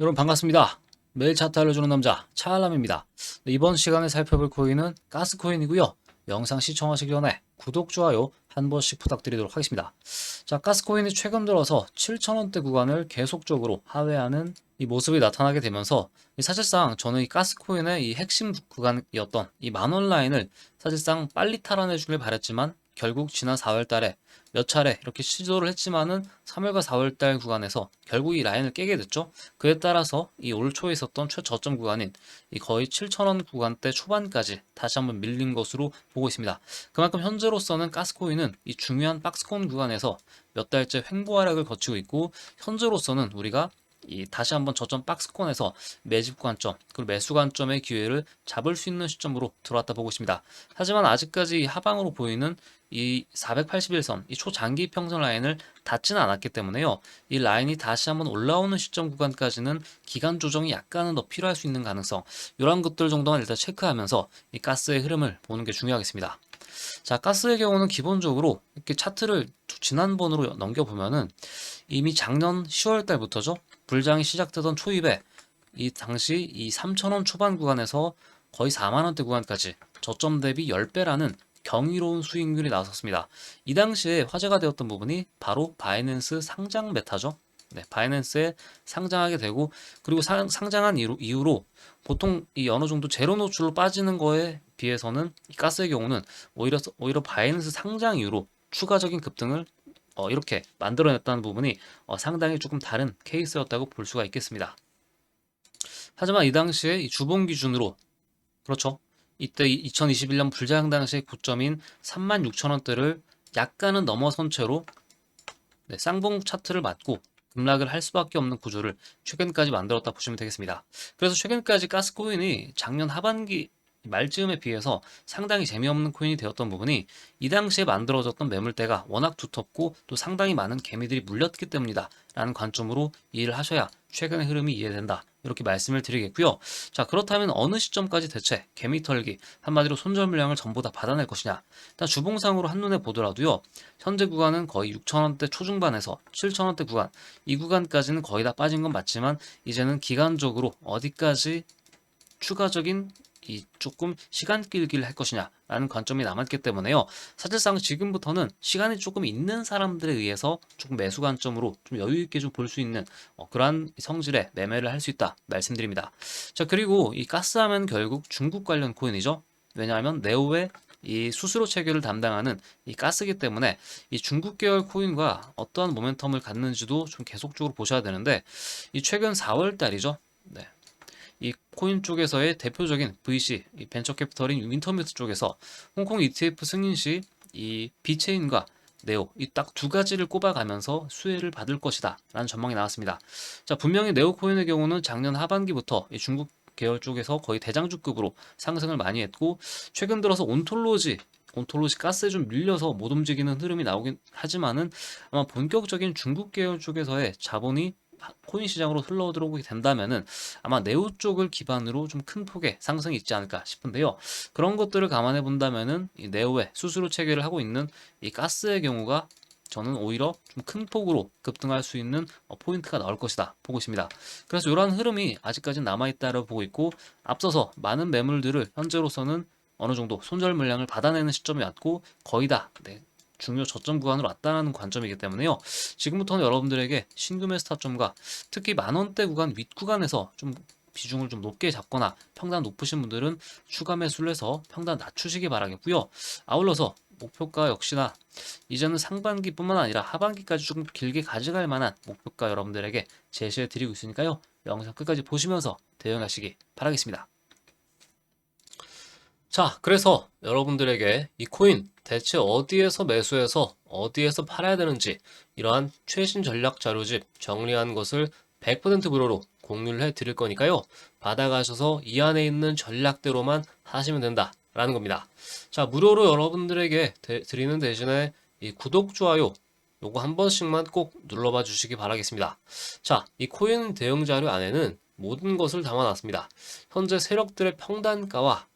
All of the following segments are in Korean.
여러분 반갑습니다. 매일 차트 알려주는 남자 차알람입니다. 네, 이번 시간에 살펴볼 코인은 가스코인이고요. 영상 시청하시기 전에 구독, 좋아요 한 번씩 부탁드리도록 하겠습니다. 자, 가스코인이 최근 들어서 7,000원대 구간을 계속적으로 하회하는 이 모습이 나타나게 되면서 이 사실상 저는 이 가스코인의 이 핵심 구간이었던 이 만원 라인을 사실상 빨리 탈환해 주길 바랬지만 결국 지난 4월 달에 몇 차례 이렇게 시도를 했지만은 3월과 4월 달 구간에서 결국 이 라인을 깨게 됐죠. 그에 따라서 이 올 초에 있었던 최저점 구간인 이 거의 7,000원 구간대 초반까지 다시 한번 밀린 것으로 보고 있습니다. 그만큼 현재로서는 가스코인은 이 중요한 박스콘 구간에서 몇 달째 횡보 하락을 거치고 있고 현재로서는 우리가 이 다시 한번 저점 박스콘에서 매집 관점 그리고 매수 관점의 기회를 잡을 수 있는 시점으로 들어왔다 보고 있습니다. 하지만 아직까지 이 하방으로 보이는 이 481선, 이 초장기 평선 라인을 닿지는 않았기 때문에요. 이 라인이 다시 한번 올라오는 시점 구간까지는 기간 조정이 약간은 더 필요할 수 있는 가능성, 이런 것들 정도만 일단 체크하면서 이 가스의 흐름을 보는 게 중요하겠습니다. 자, 가스의 경우는 기본적으로 이렇게 차트를 지난번으로 넘겨보면은 이미 작년 10월 달부터죠. 불장이 시작되던 초입에 이 당시 이 3,000원 초반 구간에서 거의 4만원대 구간까지 저점 대비 10배라는 경이로운 수익률이 나왔었습니다. 이 당시에 화제가 되었던 부분이 바로 바이낸스 상장 메타죠. 네, 바이낸스에 상장하게 되고 그리고 상, 이후, 이후로 보통 이 어느 정도 제로 노출로 빠지는 거에 비해서는 이 가스의 경우는 오히려 오히려 바이낸스 상장 이후로 추가적인 급등을 어, 이렇게 만들어냈다는 부분이 어, 상당히 조금 다른 케이스였다고 볼 수가 있겠습니다. 하지만 이 당시에 이 주봉 기준으로 그렇죠. 이때 2021년 불장 당시의 고점인 36,000원대를 약간은 넘어선 채로 네, 쌍봉 차트를 맞고 급락을 할 수밖에 없는 구조를 최근까지 만들었다 보시면 되겠습니다. 그래서 최근까지 가스코인이 작년 하반기 말즈음에 비해서 상당히 재미없는 코인이 되었던 부분이 이 당시에 만들어졌던 매물대가 워낙 두텁고 또 상당히 많은 개미들이 물렸기 때문이다 라는 관점으로 이해를 하셔야 최근의 흐름이 이해된다. 이렇게 말씀을 드리겠고요. 자 그렇다면 어느 시점까지 대체 개미 털기 한마디로 손절 물량을 전부 다 받아낼 것이냐? 일단 주봉상으로 한눈에 보더라도요. 현재 구간은 거의 6천원대 초중반에서 7천원대 구간. 이 구간까지는 거의 다 빠진 건 맞지만 이제는 기간적으로 어디까지 추가적인 이 조금 시간 끌기를 할 것이냐라는 관점이 남았기 때문에요. 사실상 지금부터는 시간이 조금 있는 사람들에 의해서 조금 매수 관점으로 좀 여유 있게 좀 볼 수 있는 어, 그러한 성질의 매매를 할 수 있다 말씀드립니다. 자 그리고 이 가스하면 결국 중국 관련 코인이죠. 왜냐하면 네오의 이 수수료 체계를 담당하는 이 가스기 때문에 이 중국 계열 코인과 어떠한 모멘텀을 갖는지도 좀 계속적으로 보셔야 되는데 이 최근 4월 달이죠. 네. 이 코인 쪽에서의 대표적인 VC 이 벤처 캐피털인 윈터뮤트 쪽에서 홍콩 ETF 승인 시 이 비체인과 네오 이 딱 두 가지를 꼽아가면서 수혜를 받을 것이다 라는 전망이 나왔습니다. 자 분명히 네오 코인의 경우는 작년 하반기부터 이 중국 계열 쪽에서 거의 대장주급으로 상승을 많이 했고 최근 들어서 온톨로지 온톨로지 가스에 좀 밀려서 못 움직이는 흐름이 나오긴 하지만은 아마 본격적인 중국 계열 쪽에서의 자본이 코인 시장으로 흘러 들어오게 된다면은 아마 네오 쪽을 기반으로 좀 큰 폭의 상승이 있지 않을까 싶은데요. 그런 것들을 감안해 본다면은 이 네오의 수수료 체계를 하고 있는 이 가스의 경우가 저는 오히려 좀 큰 폭으로 급등할 수 있는 어, 포인트가 나올 것이다 보고 있습니다. 그래서 이러한 흐름이 아직까지 남아있다고 보고 있고 앞서서 많은 매물들을 현재로서는 어느 정도 손절 물량을 받아내는 시점이 왔고 거의 다 네, 중요 저점 구간으로 왔다는 관점이기 때문에요. 지금부터는 여러분들에게 신규 매수 타점과 특히 만원대 구간 윗 구간에서 좀 비중을 좀 높게 잡거나 평단 높으신 분들은 추가 매수를 해서 평단 낮추시기 바라겠고요. 아울러서 목표가 역시나 이제는 상반기뿐만 아니라 하반기까지 조금 길게 가져갈 만한 목표가 여러분들에게 제시해 드리고 있으니까요. 영상 끝까지 보시면서 대응하시기 바라겠습니다. 자, 그래서 여러분들에게 이 코인 대체 어디에서 매수해서 어디에서 팔아야 되는지 이러한 최신 전략 자료집 정리한 것을 100% 무료로 공유를 해 드릴 거니까요. 받아가셔서 이 안에 있는 전략대로만 하시면 된다라는 겁니다. 자, 무료로 여러분들에게 대- 드리는 대신에 이 구독, 좋아요 요거 한 번씩만 꼭 눌러봐 주시기 바라겠습니다. 자, 이 코인 대응 자료 안에는 모든 것을 담아놨습니다. 현재 세력들의 평단가와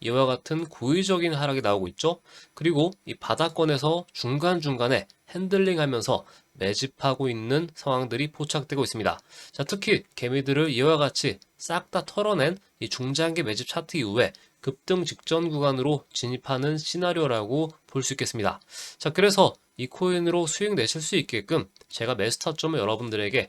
이와 같은 고의적인 하락이 나오고 있죠. 그리고 이 바닥권에서 중간중간에 핸들링 하면서 매집하고 있는 상황들이 포착되고 있습니다. 자, 특히 개미들을 이와 같이 싹 다 털어낸 이 중장기 매집 차트 이후에 급등 직전 구간으로 진입하는 시나리오라고 볼 수 있겠습니다. 자, 그래서 이 코인으로 수익 내실 수 있게끔 제가 매수 타점을 여러분들에게